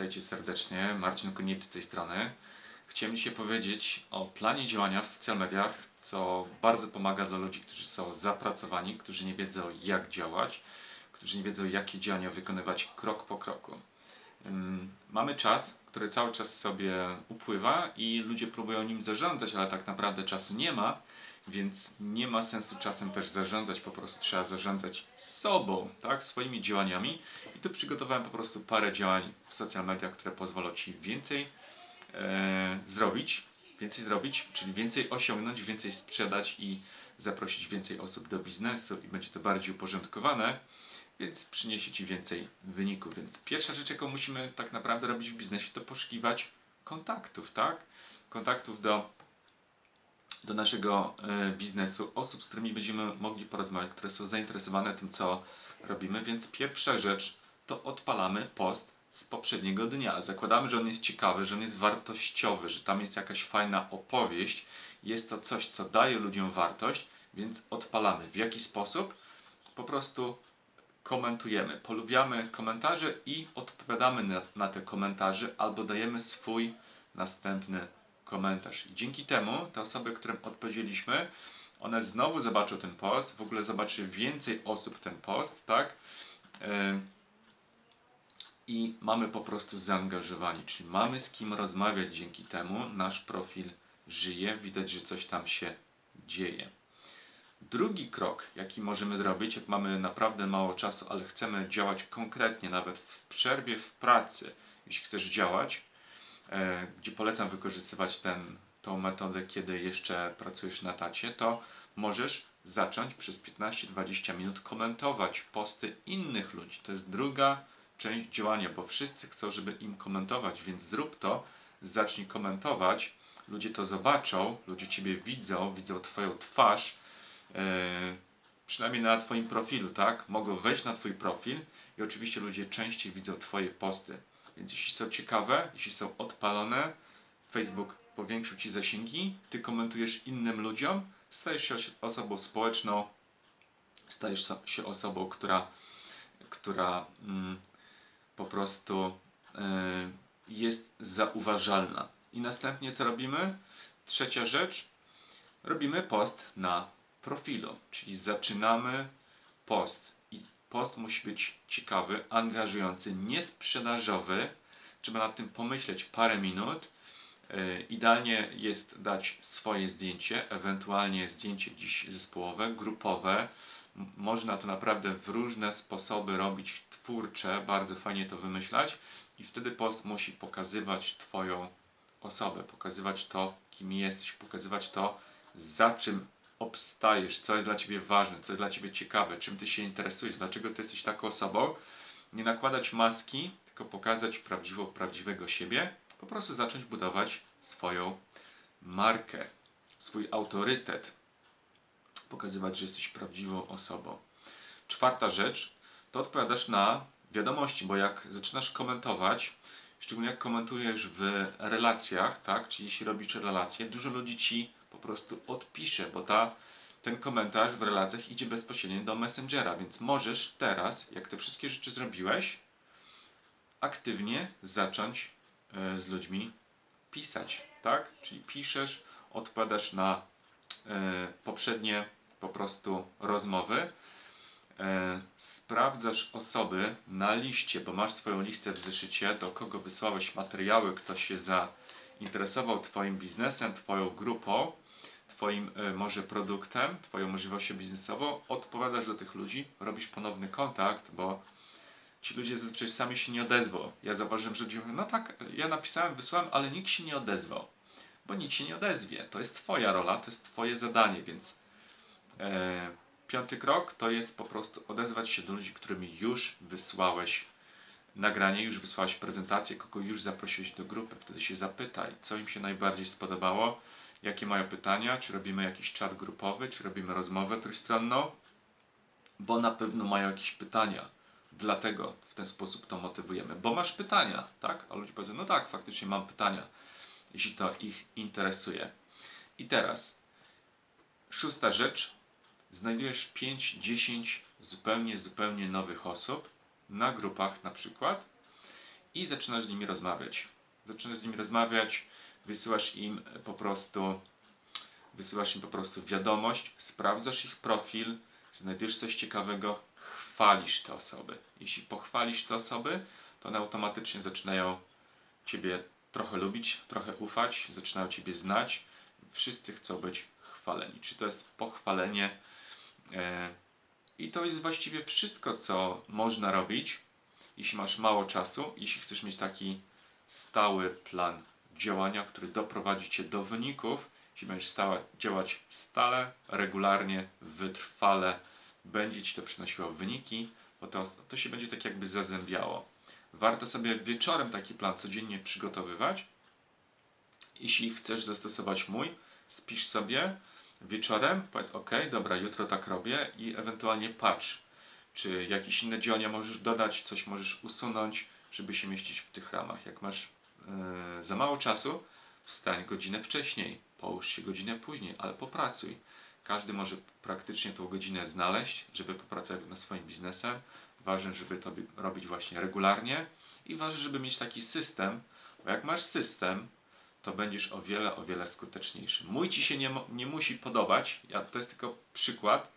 Witajcie serdecznie, Marcin Koniecz z tej strony. Chciałem dzisiaj powiedzieć o planie działania w social mediach, co bardzo pomaga dla ludzi, którzy są zapracowani, którzy nie wiedzą jak działać, którzy nie wiedzą jakie działania wykonywać krok po kroku. Mamy czas, który cały czas sobie upływa i ludzie próbują nim zarządzać, ale tak naprawdę czasu nie ma, więc nie ma sensu czasem też zarządzać, po prostu trzeba zarządzać sobą, tak, swoimi działaniami. I tu przygotowałem po prostu parę działań w social mediach, które pozwolą Ci więcej e, zrobić, więcej zrobić, czyli więcej osiągnąć, więcej sprzedać i zaprosić więcej osób do biznesu i będzie to bardziej uporządkowane, więc przyniesie Ci więcej wyników. Więc pierwsza rzecz, jaką musimy tak naprawdę robić w biznesie, to poszukiwać kontaktów, tak? Kontaktów do, do naszego e, biznesu, osób, z którymi będziemy mogli porozmawiać, które są zainteresowane tym, co robimy. Więc pierwsza rzecz to odpalamy post z poprzedniego dnia. Zakładamy, że on jest ciekawy, że on jest wartościowy, że tam jest jakaś fajna opowieść. Jest to coś, co daje ludziom wartość, więc odpalamy. W jaki sposób? Po prostu komentujemy, polubiamy komentarze i odpowiadamy na, na te komentarze albo dajemy swój następny komentarz. I dzięki temu te osoby, którym odpowiedzieliśmy, one znowu zobaczą ten post, w ogóle zobaczy więcej osób ten post, tak? I mamy po prostu zaangażowanie, czyli mamy z kim rozmawiać dzięki temu. Nasz profil żyje, widać, że coś tam się dzieje. Drugi krok, jaki możemy zrobić, jak mamy naprawdę mało czasu, ale chcemy działać konkretnie, nawet w przerwie w pracy, jeśli chcesz działać, gdzie polecam wykorzystywać ten, tą metodę, kiedy jeszcze pracujesz na tacie, to możesz zacząć przez 15-20 minut komentować posty innych ludzi. To jest druga część działania, bo wszyscy chcą, żeby im komentować, więc zrób to, zacznij komentować, ludzie to zobaczą, ludzie Ciebie widzą, widzą Twoją twarz, e, przynajmniej na Twoim profilu, tak? Mogą wejść na Twój profil i oczywiście ludzie częściej widzą Twoje posty. Więc jeśli są ciekawe, jeśli są odpalone, Facebook powiększył Ci zasięgi, Ty komentujesz innym ludziom, stajesz się osobą społeczną, stajesz się osobą, która, która mm, po prostu y, jest zauważalna. I następnie co robimy? Trzecia rzecz, robimy post na profilu, czyli zaczynamy post. Post musi być ciekawy, angażujący, niesprzedażowy. Trzeba nad tym pomyśleć parę minut. Y, Idealnie jest dać swoje zdjęcie, ewentualnie zdjęcie dziś zespołowe, grupowe. Można to naprawdę w różne sposoby robić twórcze, bardzo fajnie to wymyślać i wtedy post musi pokazywać Twoją osobę, pokazywać to, kim jesteś, pokazywać to, za czym obstajesz, co jest dla Ciebie ważne, co jest dla Ciebie ciekawe, czym Ty się interesujesz, dlaczego Ty jesteś taką osobą. Nie nakładać maski, tylko pokazać prawdziwą, prawdziwego siebie, po prostu zacząć budować swoją markę, swój autorytet, pokazywać, że jesteś prawdziwą osobą. Czwarta rzecz to odpowiadasz na wiadomości, bo jak zaczynasz komentować, szczególnie jak komentujesz w relacjach, tak, czyli jeśli robisz relacje, dużo ludzi ci po prostu odpisze, bo ta, ten komentarz w relacjach idzie bezpośrednio do Messengera, więc możesz teraz, jak te wszystkie rzeczy zrobiłeś, aktywnie zacząć e, z ludźmi pisać, tak? Czyli piszesz, odpowiadasz na e, poprzednie po prostu rozmowy, e, sprawdzasz osoby na liście, bo masz swoją listę w zeszycie, do kogo wysłałeś materiały, kto się zainteresował Twoim biznesem, Twoją grupą, Twoim e, może produktem, Twoją możliwością biznesową, odpowiadasz do tych ludzi, robisz ponowny kontakt, bo ci ludzie zazwyczaj sami się nie odezwą. Ja zauważyłem, że ludzie mówią, no tak, ja napisałem, wysłałem, ale nikt się nie odezwał. Bo nikt się nie odezwie. To jest Twoja rola, to jest Twoje zadanie, więc e, piąty krok to jest po prostu odezwać się do ludzi, którymi już wysłałeś nagranie, już wysłałeś prezentację, kogo już zaprosiłeś do grupy. Wtedy się zapytaj, co im się najbardziej spodobało, jakie mają pytania, czy robimy jakiś czat grupowy, czy robimy rozmowę trójstronną, bo na pewno mają jakieś pytania. Dlatego w ten sposób to motywujemy. Bo masz pytania, tak? A ludzie powiedzą, no tak, faktycznie mam pytania, jeśli to ich interesuje. I teraz szósta rzecz. Znajdujesz 5-10 zupełnie, zupełnie nowych osób na grupach na przykład i zaczynasz z nimi rozmawiać. Zaczynasz z nimi rozmawiać, wysyłasz im po prostu wysyłasz im po prostu wiadomość, sprawdzasz ich profil, znajdujesz coś ciekawego, chwalisz te osoby. Jeśli pochwalisz te osoby, to one automatycznie zaczynają Ciebie trochę lubić, trochę ufać, zaczynają Ciebie znać. Wszyscy chcą być chwaleni. Czy to jest pochwalenie? E, I to jest właściwie wszystko, co można robić, jeśli masz mało czasu, jeśli chcesz mieć taki stały plan działania, który doprowadzi Cię do wyników, jeśli będziesz stałe, działać stale, regularnie, wytrwale, będzie Ci to przynosiło wyniki, bo to, to się będzie tak jakby zazębiało. Warto sobie wieczorem taki plan codziennie przygotowywać. Jeśli chcesz zastosować mój, spisz sobie wieczorem, powiedz ok, dobra, jutro tak robię i ewentualnie patrz, czy jakieś inne działania możesz dodać, coś możesz usunąć, żeby się mieścić w tych ramach. Jak masz za mało czasu, wstań godzinę wcześniej, połóż się godzinę później, ale popracuj. Każdy może praktycznie tą godzinę znaleźć, żeby popracować nad swoim biznesem. Ważne, żeby to bi- robić właśnie regularnie i ważne, żeby mieć taki system, bo jak masz system, to będziesz o wiele, o wiele skuteczniejszy. Mój ci się nie, nie musi podobać, ja, to jest tylko przykład.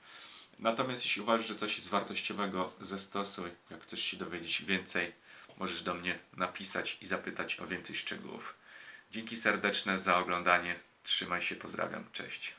Natomiast jeśli uważasz, że coś jest wartościowego, zastosuj. Jak chcesz się dowiedzieć więcej, możesz do mnie napisać i zapytać o więcej szczegółów. Dzięki serdeczne za oglądanie. Trzymaj się, pozdrawiam. Cześć.